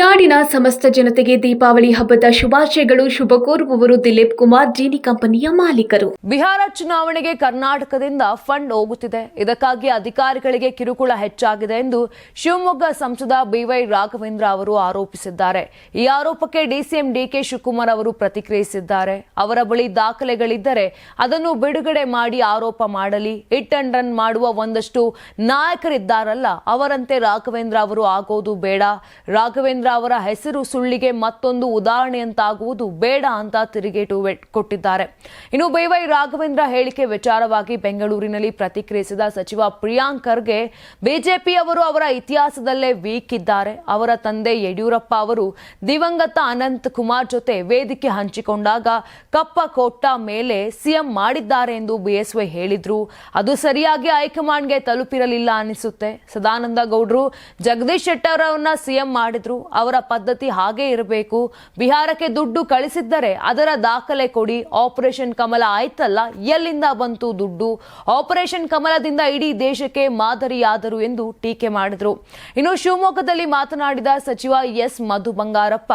ನಾಡಿನ ಸಮಸ್ತ ಜನತೆಗೆ ದೀಪಾವಳಿ ಹಬ್ಬದ ಶುಭಾಶಯಗಳು. ಶುಭ ಕೋರುವವರು ದಿಲೀಪ್ ಕುಮಾರ್, ಜೀನಿ ಕಂಪನಿಯ ಮಾಲೀಕರು. ಬಿಹಾರ ಚುನಾವಣೆಗೆ ಕರ್ನಾಟಕದಿಂದ ಫಂಡ್ ಹೋಗುತ್ತಿದೆ. ಇದಕ್ಕಾಗಿ ಅಧಿಕಾರಿಗಳಿಗೆ ಕಿರುಕುಳ ಹೆಚ್ಚಾಗಿದೆ ಎಂದು ಶಿವಮೊಗ್ಗ ಸಂಸದ ಬಿವೈ ರಾಘವೇಂದ್ರ ಅವರು ಆರೋಪಿಸಿದ್ದಾರೆ. ಈ ಆರೋಪಕ್ಕೆ ಡಿಸಿಎಂ ಡಿಕೆ ಶಿವಕುಮಾರ್ ಅವರು ಪ್ರತಿಕ್ರಿಯಿಸಿದ್ದಾರೆ. ಅವರ ಬಳಿ ದಾಖಲೆಗಳಿದ್ದರೆ ಅದನ್ನು ಬಿಡುಗಡೆ ಮಾಡಿ ಆರೋಪ ಮಾಡಲಿ. ಹಿಟ್ ಅಂಡ್ ರನ್ ಮಾಡುವ ಒಂದಷ್ಟು ನಾಯಕರಿದ್ದಾರಲ್ಲ, ಅವರಂತೆ ರಾಘವೇಂದ್ರ ಅವರು ಆಗೋದು ಬೇಡ. ರಾಘವೇಂದ್ರ ಅವರ ಹೆಸರು ಸುಳ್ಳಿಗೆ ಮತ್ತೊಂದು ಉದಾಹರಣೆಯಂತಾಗುವುದು ಬೇಡ ಅಂತ ತಿರುಗೇಟು ಕೊಟ್ಟಿದ್ದಾರೆ. ಇನ್ನು ಬೈವೈ ರಾಘವೇಂದ್ರ ಹೇಳಿಕೆ ವಿಚಾರವಾಗಿ ಬೆಂಗಳೂರಿನಲ್ಲಿ ಪ್ರತಿಕ್ರಿಯಿಸಿದ ಸಚಿವ ಪ್ರಿಯಾಂಕ್ ಖರ್ಗೆ, ಬಿಜೆಪಿ ಅವರು ಅವರ ಇತಿಹಾಸದಲ್ಲೇ ವೀಕ್ ಇದ್ದಾರೆ ಅವರ ತಂದೆ ಯಡಿಯೂರಪ್ಪ ಅವರು ದಿವಂಗತ ಅನಂತ್ ಕುಮಾರ್ ಜೊತೆ ವೇದಿಕೆ ಹಂಚಿಕೊಂಡಾಗ ಕಪ್ಪ ಕೊಟ್ಟ ಮೇಲೆ ಸಿಎಂ ಮಾಡಿದ್ದಾರೆ ಎಂದು ಬಿಎಸ್ವೈ ಹೇಳಿದ್ರು. ಅದು ಸರಿಯಾಗಿ ಹೈಕಮಾಂಡ್ಗೆ ತಲುಪಿರಲಿಲ್ಲ ಅನಿಸುತ್ತೆ. ಸದಾನಂದ ಗೌಡ್ರು ಜಗದೀಶ್ ಶೆಟ್ಟರ್ ಅವರನ್ನ ಸಿಎಂ ಮಾಡಿದ್ರು. ಅವರ ಪದ್ಧತಿ ಹಾಗೇ ಇರಬೇಕು. ಬಿಹಾರಕ್ಕೆ ದುಡ್ಡು ಕಳಿಸಿದ್ದರೆ ಅದರ ದಾಖಲೆ ಕೊಡಿ. ಆಪರೇಷನ್ ಕಮಲ ಆಯ್ತಲ್ಲ, ಎಲ್ಲಿಂದ ಬಂತು ದುಡ್ಡು? ಆಪರೇಷನ್ ಕಮಲದಿಂದ ಇಡೀ ದೇಶಕ್ಕೆ ಮಾದರಿಯಾದರು ಎಂದು ಟೀಕೆ ಮಾಡಿದರು. ಇನ್ನು ಶಿವಮೊಗ್ಗದಲ್ಲಿ ಮಾತನಾಡಿದ ಸಚಿವ ಎಸ್ ಮಧು ಬಂಗಾರಪ್ಪ,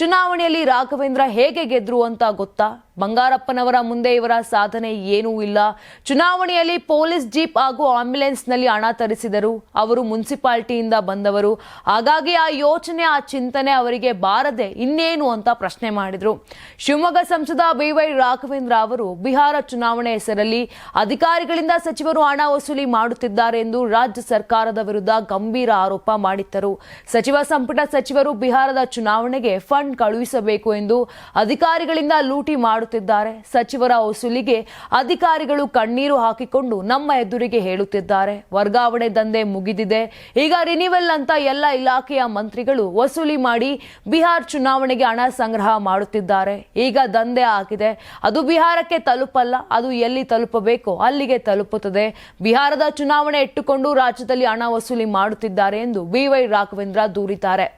ಚುನಾವಣೆಯಲ್ಲಿ ರಾಘವೇಂದ್ರ ಹೇಗೆ ಗೆದ್ರು ಅಂತ ಗೊತ್ತಾ? ಬಂಗಾರಪ್ಪನವರ ಮುಂದೆ ಇವರ ಸಾಧನೆ ಏನೂ ಇಲ್ಲ. ಚುನಾವಣೆಯಲ್ಲಿ ಪೊಲೀಸ್ ಜೀಪ್ ಹಾಗೂ ಆಂಬ್ಯುಲೆನ್ಸ್ನಲ್ಲಿ ಹಣ ತರಿಸಿದರು. ಅವರು ಮುನ್ಸಿಪಾಲ್ಟಿಯಿಂದ ಬಂದವರು. ಹಾಗಾಗಿ ಆ ಯೋಚನೆ, ಆ ಚಿಂತನೆ ಅವರಿಗೆ ಬಾರದೆ ಇನ್ನೇನು ಅಂತ ಪ್ರಶ್ನೆ ಮಾಡಿದರು. ಶಿವಮೊಗ್ಗ ಸಂಸದ ಬಿವೈ ರಾಘವೇಂದ್ರ ಅವರು ಬಿಹಾರ ಚುನಾವಣೆ ಹೆಸರಲ್ಲಿ ಅಧಿಕಾರಿಗಳಿಂದ ಸಚಿವರು ಹಣ ವಸೂಲಿ ಮಾಡುತ್ತಿದ್ದಾರೆ ಎಂದು ರಾಜ್ಯ ಸರ್ಕಾರದ ವಿರುದ್ಧ ಗಂಭೀರ ಆರೋಪ ಮಾಡಿದ್ದರು. ಸಚಿವ, ಸಂಪುಟ ಸಚಿವರು ಬಿಹಾರದ ಚುನಾವಣೆಗೆ ಫಂಡ್ ಕಳುಹಿಸಬೇಕು ಎಂದು ಅಧಿಕಾರಿಗಳಿಂದ ಲೂಟಿ ಮಾಡುತ್ತಿದ್ದಾರೆ ಸಚಿವರ ವಸೂಲಿಗೆ ಅಧಿಕಾರಿಗಳು ಕಣ್ಣೀರು ಹಾಕಿಕೊಂಡು ನಮ್ಮ ಎದುರಿಗೆ ಹೇಳುತ್ತಿದ್ದಾರೆ. ವರ್ಗಾವಣೆ ದಂಧೆ ಮುಗಿದಿದೆ. ಈಗ ರಿನಿವಲ್ ಅಂತ ಎಲ್ಲ ಇಲಾಖೆಯ ಮಂತ್ರಿಗಳು ವಸೂಲಿ ಮಾಡಿ ಬಿಹಾರ್ ಚುನಾವಣೆಗೆ ಹಣ ಸಂಗ್ರಹ ಮಾಡುತ್ತಿದ್ದಾರೆ. ಈಗ ದಂಧೆ ಆಗಿದೆ. ಅದು ಬಿಹಾರಕ್ಕೆ ತಲುಪಲ್ಲ, ಅದು ಎಲ್ಲಿ ತಲುಪಬೇಕೋ, ಅಲ್ಲಿಗೆ ತಲುಪುತ್ತದೆ. ಬಿಹಾರದ ಚುನಾವಣೆ ಇಟ್ಟುಕೊಂಡು ರಾಜ್ಯದಲ್ಲಿ ಹಣ ವಸೂಲಿ ಮಾಡುತ್ತಿದ್ದಾರೆ ಎಂದು ಬಿವೈ ರಾಘವೇಂದ್ರ ದೂರಿದ್ದಾರೆ.